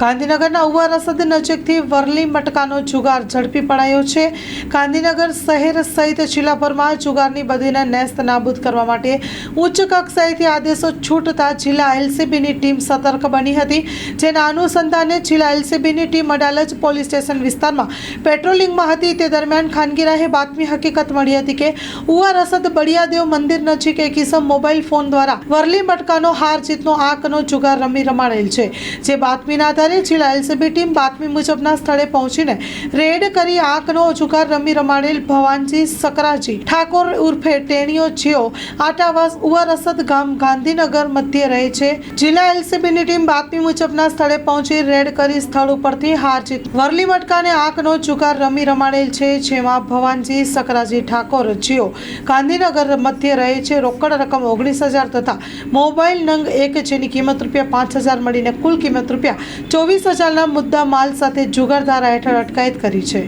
ગાંધીનગરના ઉવા રસદ નજીકથી વરલી મટકાનો જુગાર ઝડપી પડાયો છે. ગાંધીનગર શહેર સહિત જિલ્લાભરમાં જુગારની બદીને નેસ્ત નાબૂદ કરવા માટે ઉચ્ચ કક્ષાએથી આદેશો છૂટતા જિલ્લા એલસીબીની ટીમ સતર્ક બની હતી. જેના અનુસંધાને જિલ્લા એલસીબીની ટીમ અડાલજ પોલીસ સ્ટેશન વિસ્તારમાં પેટ્રોલિંગમાં હતી. તે દરમિયાન ખાનગી રાહે બાતમી હકીકત મળી હતી કે ઉવા રસદ બળિયાદેવ મંદિર નજીક એક ઇસમ મોબાઈલ ફોન દ્વારા વરલી મટકાનો હાર જીતનો આંકનો જુગાર રમી રમાડેલ છે. જે બાતમીના આધારે જિલ્લા એલસીબી ટીમ બાતમી મુજબના સ્થળે પહોંચીને રેડ કરી આંખનો જુગાર રમી રમાડેલ ભવાનજી સકરાજી. ઠાકોર ઉર્ફે ટેણીઓ જેઓ આટાવાસ ઉવારસદ ગામ ગાંધીનગર મધ્ય રહે છે. જિલ્લા એલસીબીની ટીમ બાતમી મુજબના સ્થળે પહોંચી રેડ કરી સ્થળ ઉપરથી હારજીત વરલી મટકાને આંખનો જુગાર રમી રમાડેલ છે, જેમાં ભવાનજી સકરાજી ઠાકોર જેઓ ગાંધીનગર મધ્ય રહે છે. રોકડ રકમ ઓગણીસ હજાર તથા મોબાઈલ નંગ એક જેની કિંમત રૂપિયા પાંચ હજાર મળીને કુલ કિંમત રૂપિયા ચોવીસ હજારના મુદ્દા માલ સાથે જુગારધારા હેઠળ અટકાયત કરી છે.